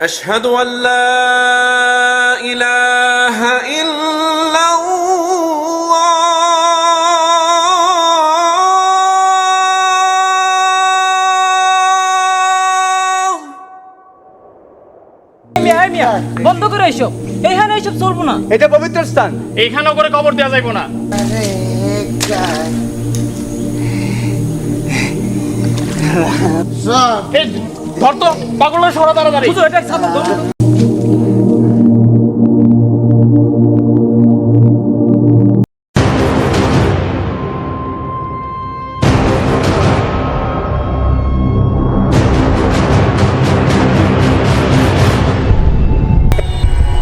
أشهد أن لا إله إلا الله মিয়া এই মিয়া বন্ধ করে এইসব এইখানে এইসব চলবো না এটা পবিত্র স্থান এইখানেও করে কবর দেওয়া যাইব না এই ধর তো পাগলের সরা তাড়াতাড়ি এটা।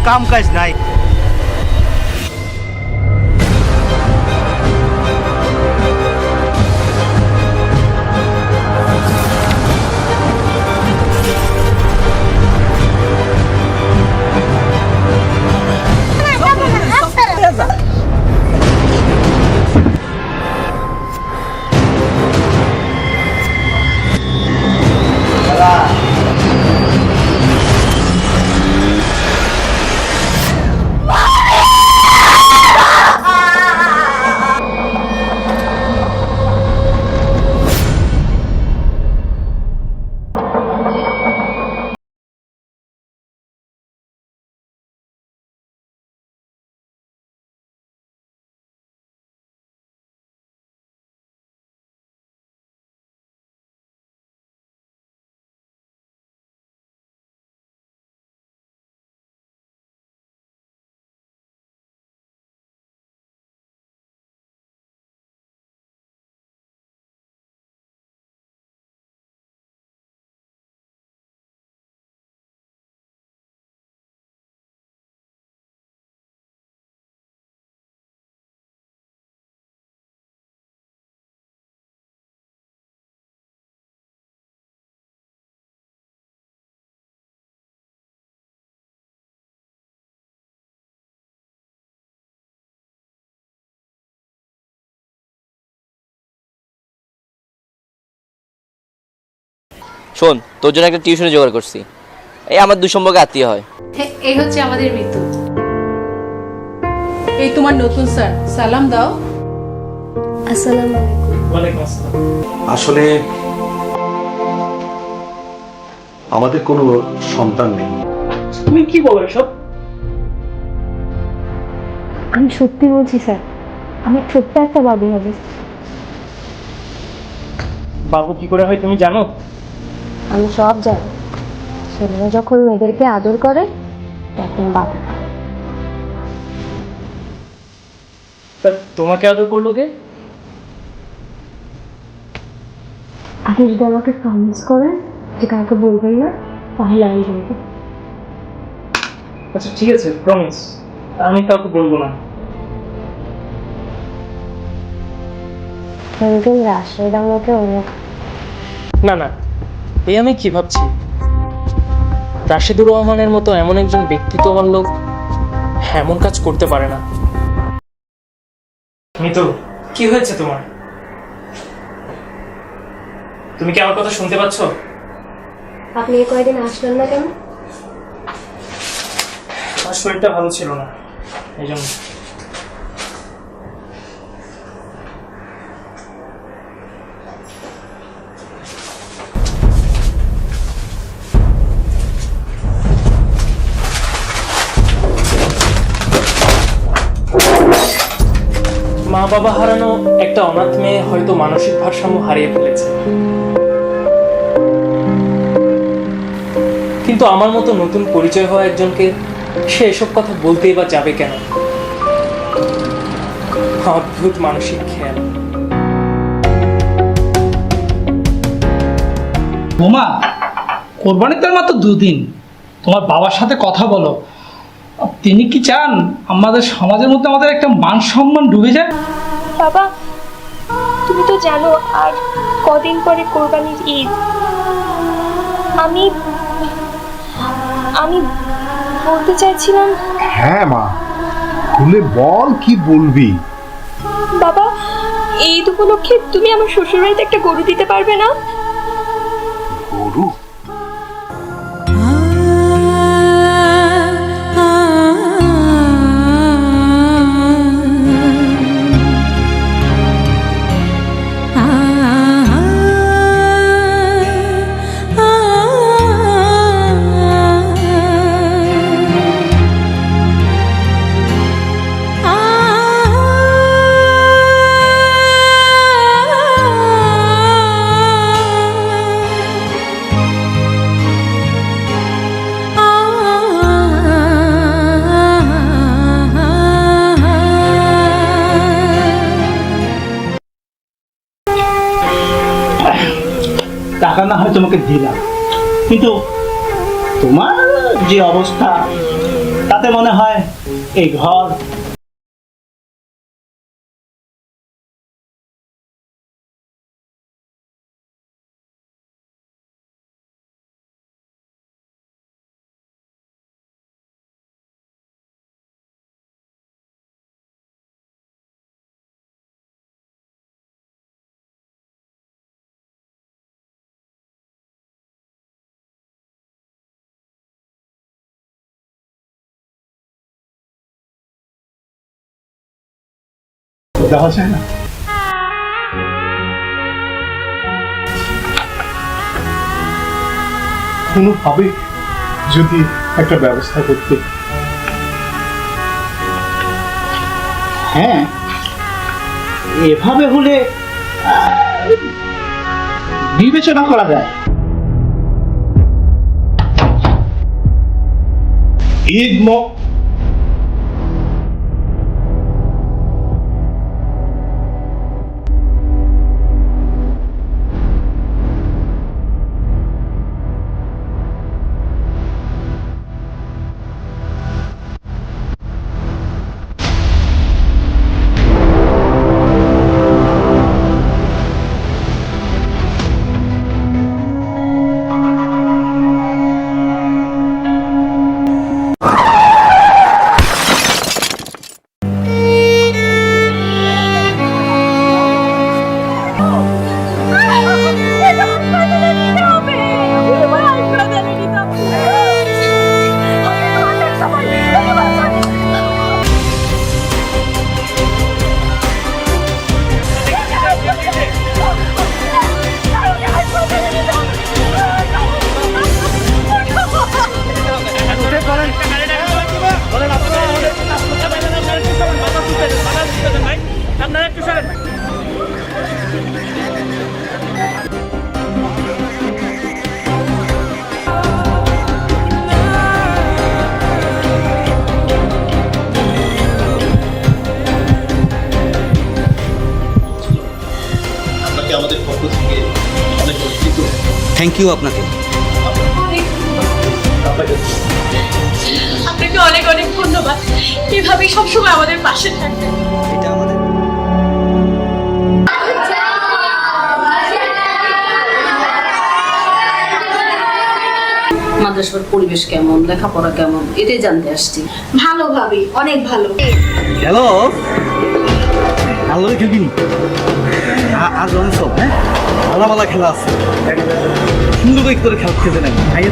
কাম কাজ নাই শোন তোর জন্য একটা টিউশনে জোগাড় করছি। এই আমার দুসম্পর্কে আত্মীয় হয়। এই হচ্ছে আমাদের মৃত্যু। এই তোমার নতুন স্যার সালাম দাও। আসসালামু আলাইকুম। আসসালাম। আসলে আমাদের কোনো সন্তান নেই। তুমি কি বলো এসব? আমি সত্যি বলছি স্যার আমি ছোট্ট একটা বাবু হবে। বাবু কি করে হয় তুমি জানো? আমি সব জানি। ছেলেরা যখন মেয়েদেরকে আদর করে তখন বাবু তোমাকে আদর করল কে? আপনি যদি আমাকে প্রমিস করেন যে কাউকে বলবেন না তাহলে আমি বলব। আচ্ছা ঠিক আছে প্রমিস আমি কাউকে বলব না। রাশেদ আমাকে অনেক না না। এই আমি কি ভাবছি? রাশিদুর রহমানের মতো এমন একজন ব্যক্তিত্ববান লোক এমন কাজ করতে পারে না। মিতু কি হয়েছে তোমার? তুমি কি আমার কথা শুনতে পাচ্ছ? আপনি এই কয়দিন আসলেন না কেন? আমার শরীরটা ভালো ছিল না এই জন্য। বাবা হারানো একটা অনাথ মেয়ে হয়তো মানসিক ভারসাম্য হারিয়ে ফেলেছে। কিন্তু আমার মতো নতুন পরিচয় হওয়া একজনকে সে এসব কথা বলতেই বা যাবে কেন? অদ্ভুত মানসিক খেয়াল। বোমা কোরবানির তো মাত্র দুদিন। তোমার বাবার সাথে কথা বলো। তিনি কি চান আমাদের সমাজের মধ্যে আমাদের একটা মান সম্মান ডুবে যায়? বাবা তুমি তো জানো আর কদিন পরে কোরবানির ঈদ। আমি আমি বলতে চাইছিলাম হ্যাঁ মা খুলে বল কি বলবি? বাবা ঈদ উপলক্ষে তুমি আমার শ্বশুরবাড়িতে একটা গরু দিতে পারবে না? তোমাকে দিলাম। কিন্তু তোমার যে অবস্থা তাতে মনে হয় এই ঘর কোনোভাবে যদি একটা ব্যবস্থা করতে। হ্যাঁ এভাবে হলে বিবেচনা করা যায়। ঈদ ম- থ্যাংক ইউ আপনাকে। আপনাকে অনেক অনেক ধন্যবাদ। এভাবেই সবসময় আমাদের পাশে থাকবেন। মাদ্রাসার পরিবেশ কেমন, লেখাপড়া কেমন, এটাই জানতে আসছি। ভালো ভাবি, অনেক ভালো। হ্যালো? আল্লাহ খেলবি আজ অনেক সব হ্যাঁ? ভালো ভালো খেলা আছে। সুন্দর করে খেলা খেলতে নাই ভাইয়া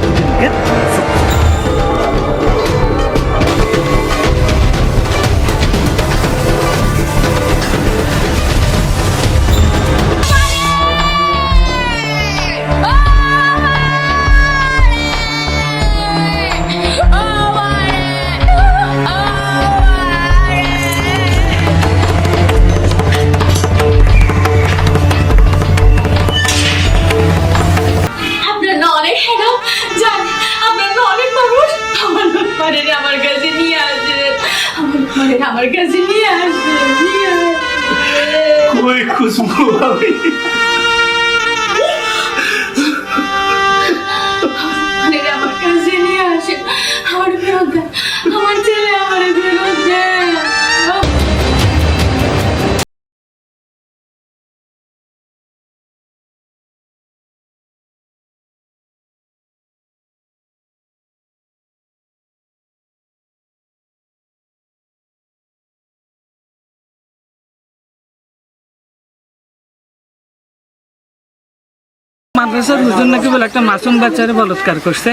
মাদ্রাসার হুজুর নাকি বলে একটা মাসুম বাচ্চারে বলৎকার করছে।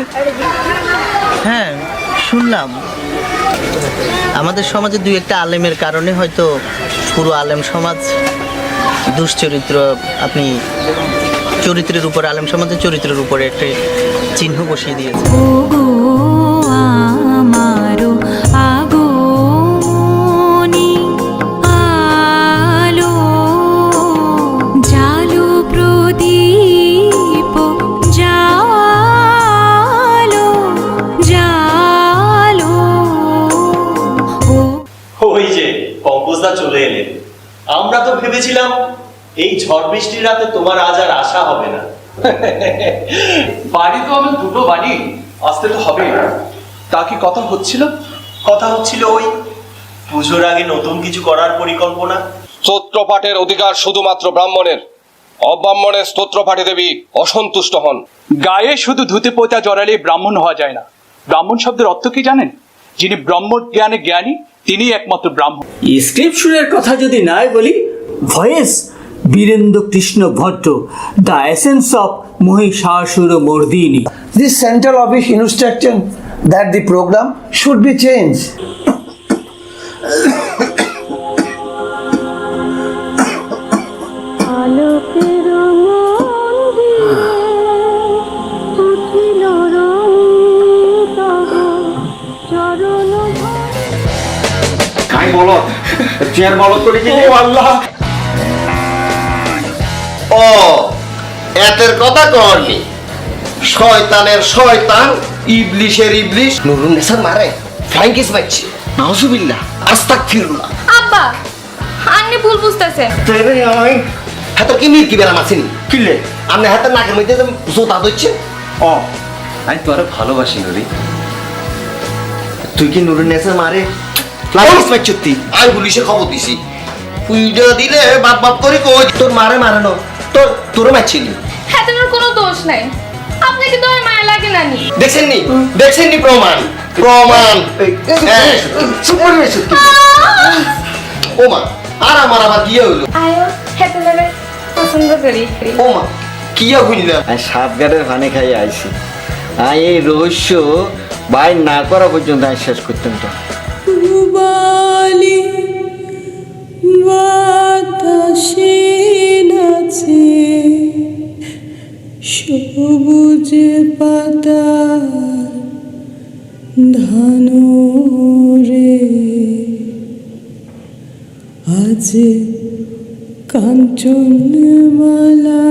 হ্যাঁ শুনলাম। আমাদের সমাজে দুই একটা আলেমের কারণে হয়তো পুরো আলেম সমাজ দুশ্চরিত্র আপনি চরিত্রের উপর আলেম সমাজের চরিত্রের উপরে একটা চিহ্ন বসিয়ে দিয়েছে। ঝড় বৃষ্টির রাতে তোমার আজ আর আশা হবে না। বাড়ি তো আমার দুটো বাড়ি আসতে তো হবে। তা কি কথা হচ্ছিল? কথা হচ্ছিল ওই পুজোর আগে নতুন কিছু করার পরিকল্পনা। স্তোত্র পাঠের অধিকার শুধুমাত্র ব্রাহ্মণের। অব্রাহ্মণের স্তোত্র পাঠে দেবী অসন্তুষ্ট হন। গায়ে শুধু ধুতে পোতা জড়ালে ব্রাহ্মণ হওয়া যায় না। ব্রাহ্মণ শব্দের অর্থ কি জানেন? যিনি ব্রহ্ম জ্ঞানে জ্ঞানী তিনি একমাত্র ব্রাহ্মণ। স্ক্রিপশনের কথা যদি নাই বলি voice Birendra Krishna Bhatta the essence of Mahishasura Mardini. This central office instruction that the program should be changed. আলোকের মন্দিরে উঠিল রং তব চরণ কাই বলো চেয়ার বলো করে কি আল্লাহ এতের কথা করনি শয়তানের শয়তান ইবলিশের ইবলিশ। নুরুন নেসার মারে ফ্ল্যাঙ্কিস মারছে। নাউজুবিল্লাহ আস্তাক ফিরুল্লাহ আব্বা আন্নি ভুল বুঝতেছে। তেরে আমি হাতে কি মির কি বেরাম আছেনি কিলে আপনি হাতে নাকের মধ্যে যে জোতা দিচ্ছে ও। আমি তোরে ভালোবাসি নুরি। তুই কি নুরুন নেসার মারে? ফ্ল্যাঙ্কিস মারছিস তুই। আমি পুলিশে খবর দিছি। পুইডা দিলে বাপ বাপ করে কই? তোর মারে মারানো। তোর তোর মারছিলি হ্যাঁ কোনো দোষ নাই। আপনাকে তো আর মায়া লাগে নানি দেখছেননি? দেখছেননি প্রমাণ? প্রমাণ। হ্যাঁ, সুপার মেসে ও মা আর আমার আবার কি হইল আয়ো তোমার পছন্দ করি ও মা কি হইল? সাপগারের ভানে খাই আইছি। এই রহস্য বাইর না করা পর্যন্ত আমি শেষ করতাম তো। বাতাসে নাচে। সবুজে পাতা ধান রে। আজ কাঞ্চন মালা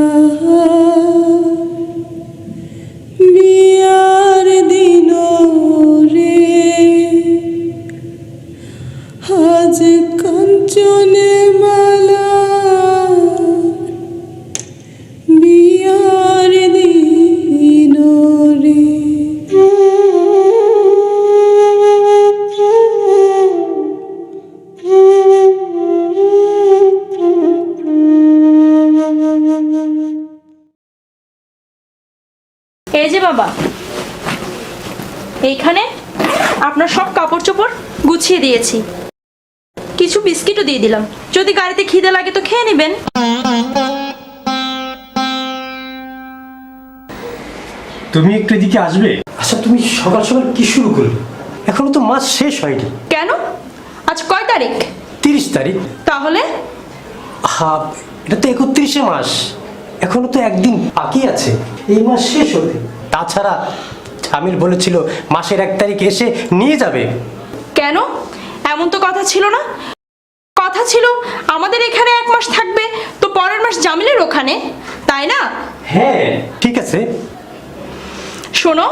এইখানে আপনার সব কাপড় চোপড় গুছিয়ে দিয়েছি। কিছু বিস্কিটও দিয়ে দিলাম। যদি গাড়িতে খিদে লাগে তো খেয়ে নেবেন। তুমি একটু এদিকে আসবে? আচ্ছা তুমি সকাল সকাল কি শুরু করলে? এখনও তো মাস শেষ হয়নি। কেন? আজ কয় তারিখ? তিরিশ তারিখ। তাহলে? হা এটা তো একত্রিশে মাস। এখনও তো একদিন বাকি আছে। এই মাস শেষ হতে। তাছাড়া জামিল বলেছিল মাসের এক তারিখ এসে নিয়ে যাবে। কেন? এমন তো কথা ছিল না। কথা ছিল আমাদের এখানে এক মাস থাকবে তো পরের মাস জামিলের ওখানে তাই না? হ্যাঁ ঠিক আছে। শোনো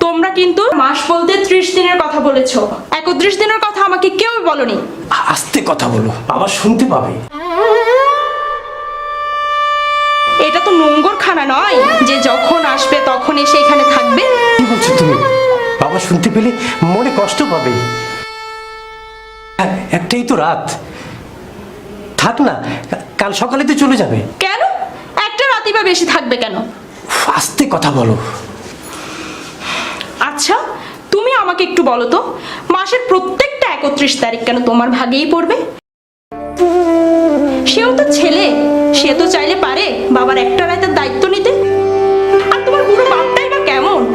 তোমরা কিন্তু মাস বলতে ত্রিশ দিনের কথা বলেছ। একত্রিশ দিনের কথা আমাকে কেউ বলনি। আস্তে কথা বলো বাবা শুনতে পাবে। এটা তো নোংর খানা নয়। যে যখন আসবে তখন এসে এখানে থাকবে। কি বলছো তুমি? বাবা শুনতে পেলে মনে কষ্ট পাবে। হ্যাঁ, একটাই তো রাত। থাক না কাল সকালে তো চলে যাবে। কেন? একটা রাতি বা বেশি থাকবে কেন? আস্তে কথা বলো। আচ্ছা তুমি আমাকে একটু বলো তো মাসের প্রত্যেকটা একত্রিশ তারিখ কেন তোমার ভাগেই পড়বে? সেও তো ছেলে। সে তো চাইলে পারে। বাবার একটা রাতের দায়িত্ব নিতে। আর তোমার বুড়ো বাপটাই বা কেমন?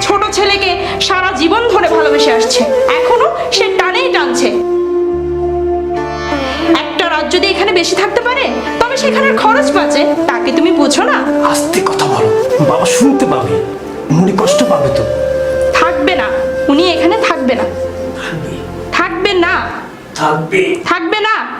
ছোট ছেলেকে সারা জীবন ধরে ভালোবেসে আসছে। এখনও সে টানেই টানছে। একটা রাত যদি এখানে বেশি থাকতে পারে তবে সেখানের খরচ বাঁচে। তাকে তুমি বুঝো না? আস্তে কথা বলো। বাবা শুনতে পাবে। মনে কষ্ট পাবে তো। থাকবে না। উনি এখানে থাকবে না। থাকবে না। থাকবে। থাকবে না।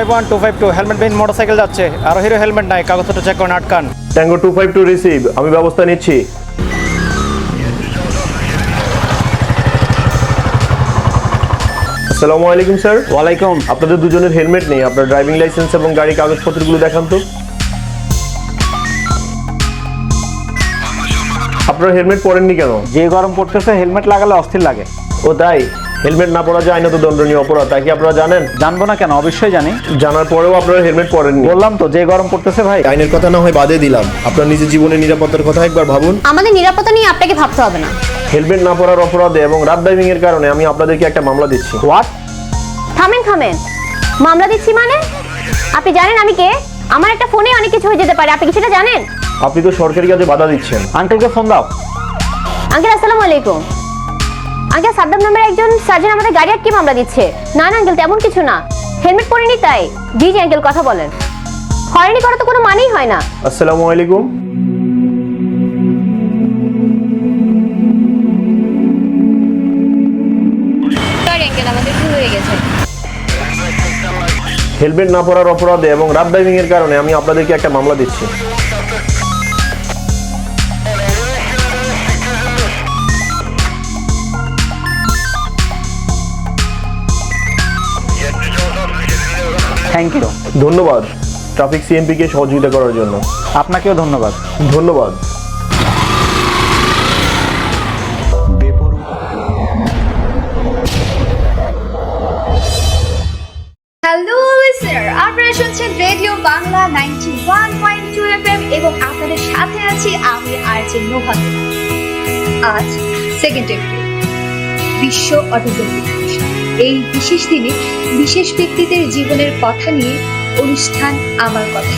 Five one two five two helmet বিন মোটরসাইকেল যাচ্ছে। আর হেলমেট নাই কাগজপত্র চেক করেন আটকান। Tango two five two receive আমি ব্যবস্থা নিচ্ছি। আসসালামু আলাইকুম স্যার। ওয়ালাইকুম। আপনাদের দুজনের হেলমেট নেই আপনার ড্রাইভিং লাইসেন্স এবং গাড়ি কাগজপত্রগুলো দেখান তো। আপনার হেলমেট পরেননি কেন? যে গরম পড়তেছে হেলমেট লাগালে অস্থির লাগে। ও তাই? হেলমেট না পরা যায় না তো দণ্ডনীয় অপরাধ। তাই কি আপনারা জানেন? জানব না কেন? অবশ্যই জানি। জানার পরেও আপনারা হেলমেট পরেননি। বললাম তো যে গরম পড়তেছে ভাই। আইনের কথা না হয় বাদে দিলাম। আপনার নিজের জীবনের নিরাপত্তার কথা একবার ভাবুন। আমাদের নিরাপত্তা নিয়ে আপনাকে ভাবতে হবে না। হেলমেট না পরার অপরাধে এবং রাত ড্রাইভিং এর কারণে আমি আপনাদেরকে একটা মামলা দিচ্ছি। হোয়াট থামেন থামেন। মামলা দিচ্ছি মানে? আপনি জানেন আমি কে? আমার একটা ফোনে অনেক কিছু হয়ে যেতে পারে। আপনি কিছুটা জানেন? আপনি তো সরকারি কাজে বাধা দিচ্ছেন। আঙ্কেলকে ফোন দাও। আঙ্কেল আসসালামু আলাইকুম। আঙ্কেল সাদ্দাম নামের একজন সার্জন আমাদের গাড়ি আটকে মামলা দিচ্ছে। না না আঙ্কেল তেমন কিছু না। হেলমেট পরিনি তাই। জি জি আঙ্কেল কথা বলেন। হয়রানি করা তো কোনো মানেই হয় না। আসসালামু আলাইকুম। হেলমেট না পরার অপরাধে এবং রাত ড্রাইভিং এর কারণে আমি আপনাদেরকে একটা মামলা দিচ্ছি। থ্যাংক ইউ ধন্যবাদ ট্রাফিক সিএমপি কে সহযোগিতা করার জন্য। আপনাকেও ধন্যবাদ। ধন্যবাদ। হ্যালো লিসনার আপনারা শুনছেন radio Bangla ninety one point two FM এবং আপনাদের সাথে আছি আমি আর জে নোভাত আজ সেকেন্ড এপ্রিল বিশ্ব অটিজম দিবস। এই বিশেষ দিনে বিশেষ ব্যক্তিদের জীবনের কথা নিয়ে অনুষ্ঠান আমার কথা।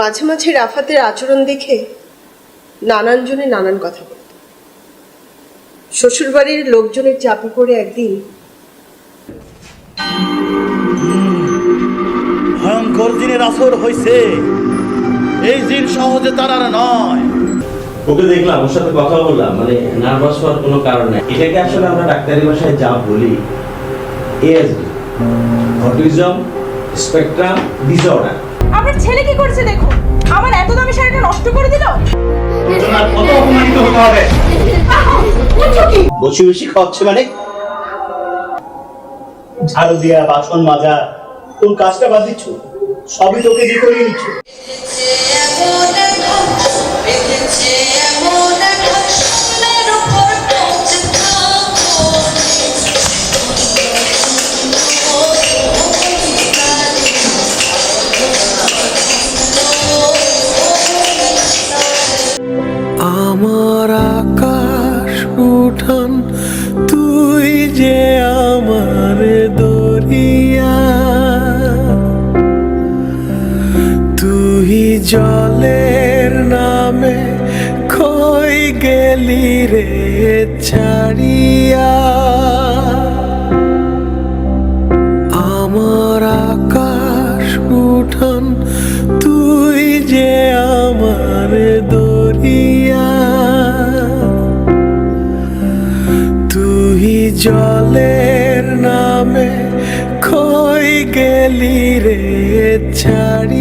মাঝে মাঝে রাফাতের আচরণ দেখে নানান জনে নানান কথা বলত। শ্বশুরবাড়ির লোকজনের চাপে পড়ে একদিন ভয়ঙ্কর দিনের আসর হইছে। এই দিন সহজে তার আর নয়। ওকে দেখলাম ওর সাথে কথা বললাম মানে নার্ভাস হওয়ার কোনো কারণ নেই। এটাকে আসলে আমরা ডাক্তারি ভাষায় যা বলি এএসডি অটিজম স্পেকট্রাম ডিসঅর্ডার। আমার ছেলে কি করছে দেখো আমার এত দামি শাড়িটা নষ্ট করে দিল? কত অপমানিত হতে হবে? বসে বসে খাওয়াচ্ছে মানে? ঝাড়ু দিয়া বাসন মাজা কোন কাজটা বাদ দিচ্ছ? সবই তোকে দিয়ে করিয়ে নিচ্ছ আমার আকাশ উঠান তুই যে আমার দরিয়া। তুই জলের ছাড়িয়া আমার আকাশ উঠান, তুই যে আমার দরিয়া। তুই জলের নামে কই গেলি রে ছাড়ি